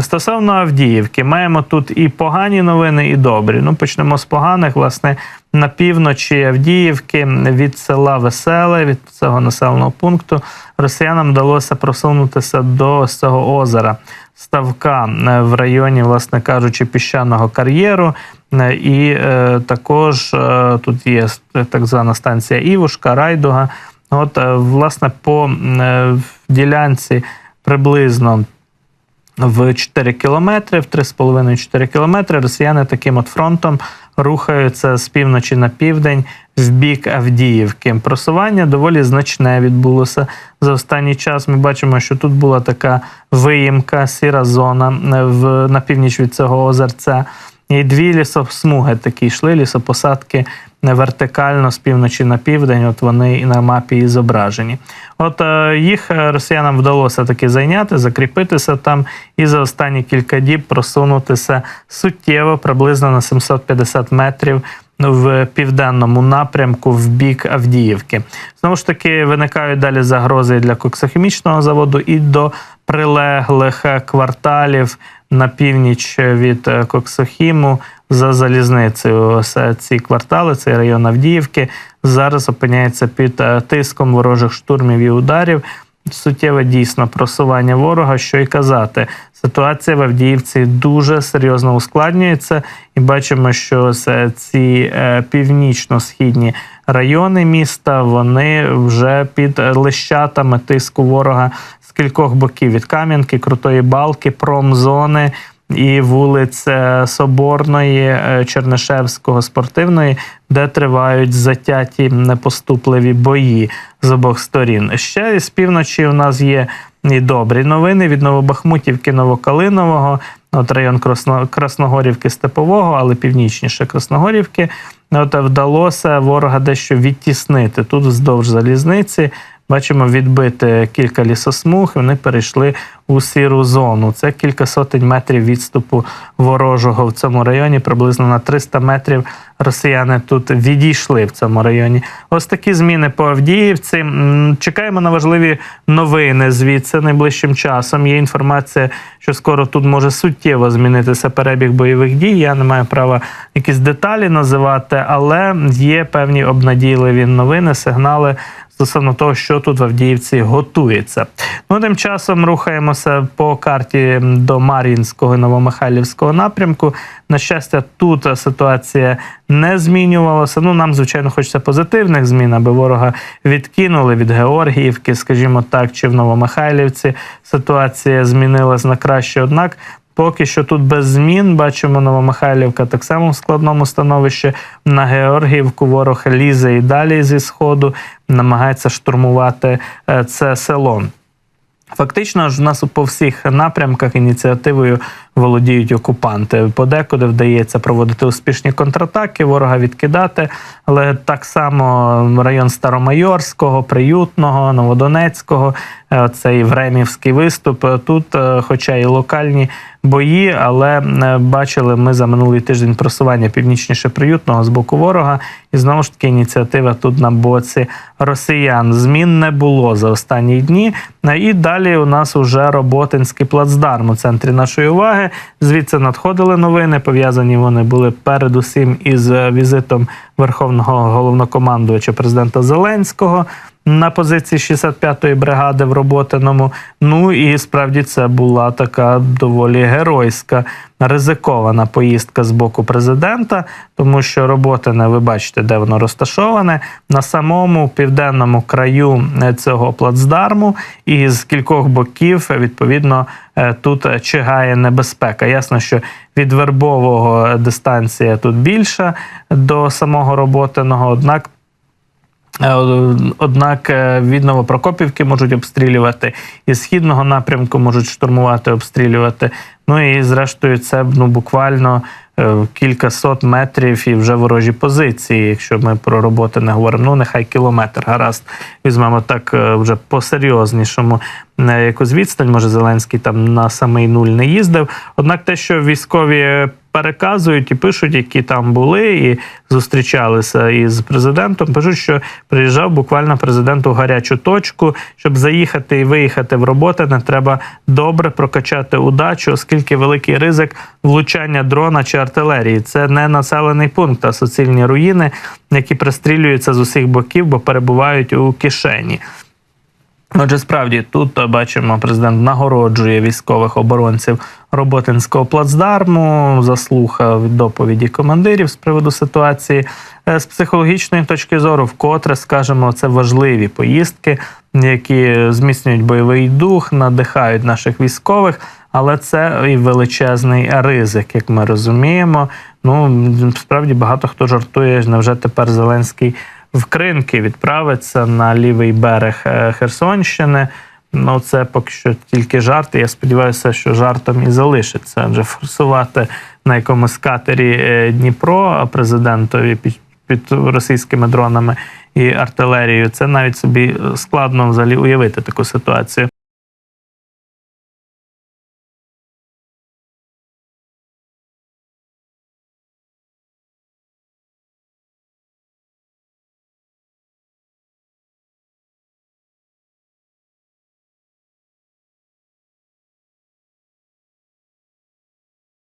Стосовно Авдіївки, маємо тут і погані новини, і добрі. Ну, почнемо з поганих. Власне, на півночі Авдіївки від села Веселе, від цього населеного пункту, росіянам вдалося просунутися до цього озера Ставка е, в районі, власне кажучи, піщаного кар'єру. Е, І е, також е, тут є так звана станція Івушка, Райдуга. От, е, власне, по е, ділянці приблизно в 4 кілометри, в 3,5-4 кілометри росіяни таким от фронтом рухаються з півночі на південь в бік Авдіївки. Просування доволі значне відбулося за останній час. Ми бачимо, що тут була така виїмка, сіра зона е, в, на північ від цього озерця. І дві лісосмуги такі йшли, лісопосадки вертикально з півночі на південь. От вони і на мапі і зображені. От е, їх е, росіянам вдалося таки зайняти, закріпитися там і за останні кілька діб просунутися суттєво, приблизно на 750 метрів. В південному напрямку в бік Авдіївки знову ж таки виникають далі загрози для коксохімічного заводу і до прилеглих е, кварталів на північ від е, Коксохіму за залізницею. Е, ці квартали, цей район Авдіївки, зараз опиняється під е, тиском ворожих штурмів і ударів. Суттєве дійсно просування ворога, що й казати. Ситуація в Авдіївці дуже серйозно ускладнюється, і бачимо, що ці е, північно-східні райони міста вони вже під лищатами тиску ворога з кількох боків від Кам'янки, Крутої Балки, промзони і вулиць Соборної, е, Чернишевського, спортивної, де тривають затяті непоступливі бої з обох сторін. Ще з півночі у нас є і добрі новини від Новобахмутівки, Новокалинового. От район Красно, Красногорівки Степового, але північніше Красногорівки. От вдалося ворога дещо відтіснити тут вздовж залізниці. Бачимо, відбити кілька лісосмуг. і Вони перейшли у сіру зону. Це кілька сотень метрів відступу ворожого в цьому районі. Приблизно на 300 метрів росіяни тут відійшли в цьому районі. Ось такі зміни по Авдіївці. Чекаємо на важливі новини звідси найближчим часом. Є інформація, що скоро тут може суттєво змінитися перебіг бойових дій. Я не маю права якісь деталі називати, але є певні обнадійливі новини, сигнали стосовно того, що тут в Авдіївці готується. Ну, тим часом рухаємося по карті до Мар'їнського Новомихайлівського напрямку. На щастя, тут ситуація не змінювалася. Ну, нам, звичайно, хочеться позитивних змін, аби ворога відкинули від Георгіївки, скажімо так, чи в Новомихайлівці ситуація змінилась на краще. Однак Поки що тут без змін бачимо Новомихайлівка так само в складному становищі. На Георгіївку ворог лізе і далі зі сходу, намагається штурмувати е, це село. Фактично ж у нас по всіх напрямках ініціативою володіють окупанти. Подекуди вдається проводити успішні контратаки, ворога відкидати. Але так само район Старомайорського, Приютного, Новодонецького, е, цей Времівський виступ. Тут, е, хоча і локальні бої, але е, бачили ми за минулий тиждень просування північніше приютного з боку ворога. І знову ж таки ініціатива тут на боці росіян. Змін не було за останні дні. Е, І далі у нас уже Роботинський плацдарм у центрі нашої уваги. Звідси надходили новини. Пов'язані вони були передусім із е, візитом верховного головнокомандувача президента Зеленського. На позиції 65-ї бригади в Роботиному. Ну і справді це була така доволі геройська ризикована поїздка з боку президента, тому що Роботине, ви бачите, де воно розташоване на самому південному краю е, цього плацдарму, і з кількох боків відповідно е, тут чигає небезпека. Ясно, що від вербового дистанція тут більша до самого Роботиного, однак. Е, Однак е, від Новопрокопівки можуть обстрілювати, і східного напрямку можуть штурмувати, обстрілювати. Ну і зрештою, це ну буквально е, кілька сот метрів і вже ворожі позиції. Якщо ми про роботи не говоримо, ну нехай кілометр. Гаразд візьмемо так вже по серйознішому якусь відстань. Може, Зеленський там на самий нуль не їздив. Однак, те, що військові переказують і пишуть, які там були, і зустрічалися із президентом. Пишуть, що приїжджав буквально президент у гарячу точку, щоб заїхати і виїхати в роботи. Не треба добре прокачати удачу, оскільки великий ризик влучання дрона чи артилерії. Це не населений пункт, а суцільні руїни, які пристрілюються з усіх боків, бо перебувають у кишені. Отже, справді тут е, бачимо, президент нагороджує військових оборонців Роботинського плацдарму, заслухав доповіді командирів з приводу ситуації. Е, З психологічної точки зору, вкотре скажемо, це важливі поїздки, які зміцнюють бойовий дух, надихають наших військових, але це і величезний ризик, як ми розуміємо. Ну справді багато хто жартує, невже тепер Зеленський в Кринки відправиться на лівий берег е, Херсонщини. Ну, це поки що тільки жарти. Я сподіваюся, що жартом і залишиться. Адже форсувати на якомусь катері е, Дніпро президентові під, під російськими дронами і артилерією. Це навіть собі складно взагалі уявити таку ситуацію.